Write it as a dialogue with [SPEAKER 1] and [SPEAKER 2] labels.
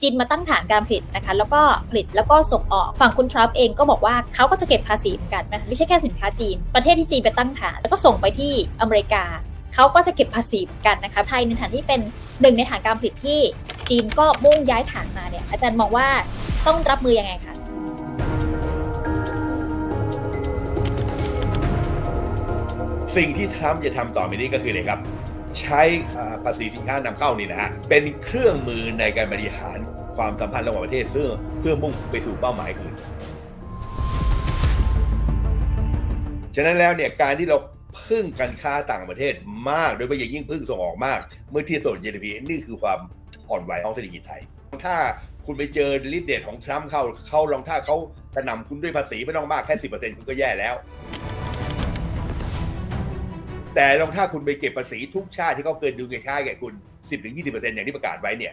[SPEAKER 1] จีนมาตั้งฐานการผลิตนะคะแล้วก็ผลิตแล้วก็ส่งออกฝั่งคุณทรัมป์เองก็บอกว่าเขาก็จะเก็บภาษีเหมือนกันนะไม่ใช่แค่สินค้าจีน ประเทศที่จีนไปตั้งฐานแล้วก็ส่งไปที่อเมริกาเขาก็จะเก็บภาษีเหมือนกันนะคะไทยในฐานที่เป็นหนึ่งในฐานการผลิตที่จีนก็มุ่งย้ายฐานมาเนี่ยอาจารย์มองว่าต้องรับมือยังไงคะ
[SPEAKER 2] สิ่งที่ทรัมป์จะทำต่อไปนี้ก็คืออะไรครับ ใช้ภาษีสินค้านำเข้านี่นะฮะเป็นเครื่องมือในการบริหารความสัมพันธ์ระหว่างประเทศเพื่อเพื่อมุ่งไปสู่เป้าหมายอื่นฉะนั้นแล้วเนี่ยการที่เราพึ่งการค้าต่างประเทศมาก โดยเฉพาะยิ่งพึ่งส่งออกมาก เมื่อเทียบต่อ GDP นี่คือความอ่อนไหวของเศรษฐกิจไทย ถ้าคุณไปเจอลิดเดตของทรัมป์เข้าเขาลองถ้าเขากระหน่ำคุณด้วยภาษีไม่ต้องมากแค่สิคุณก็แย่แล้ว แต่ลองถ้าคุณไปเก็บภาษีทุกชาติที่เขาเกินดูเงินค่าแก่คุณ 10-20%อย่างที่ประกาศไว้เนี่ย